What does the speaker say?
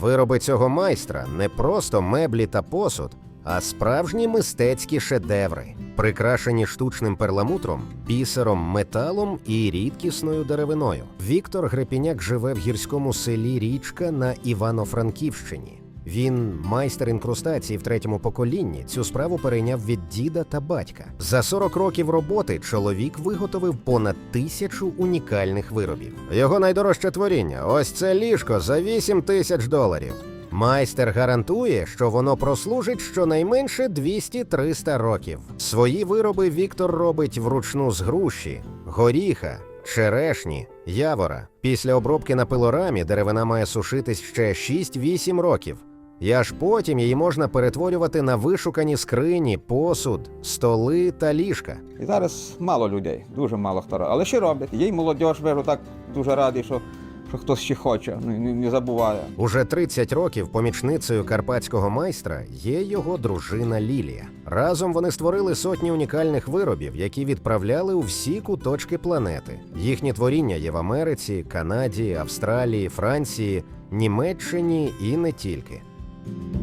Вироби цього майстра не просто меблі та посуд, а справжні мистецькі шедеври, прикрашені штучним перламутром, бісером, металом і рідкісною деревиною. Віктор Грепіняк живе в гірському селі Річка на Івано-Франківщині. Він майстер інкрустації в третьому поколінні. Цю справу перейняв від діда та батька. За 40 років роботи чоловік виготовив понад тисячу унікальних виробів. Його найдорожче творіння ось це ліжко за 8 тисяч доларів. Майстер гарантує, що воно прослужить щонайменше 200-300 років. Свої вироби Віктор робить вручну з груші, горіха, черешні, явора. Після обробки на пилорамі деревина має сушитись ще 6-8 років. І аж потім її можна перетворювати на вишукані скрині, посуд, столи та ліжка. І зараз мало людей, дуже мало хто робить. Але ще роблять. Є й молодь, беру так дуже радий, що, що хтось ще хоче, не, не, не забуває. Уже 30 років помічницею карпатського майстра є його дружина Лілія. Разом вони створили сотні унікальних виробів, які відправляли у всі куточки планети. Їхні творіння є в Америці, Канаді, Австралії, Франції, Німеччині і не тільки. Thank you.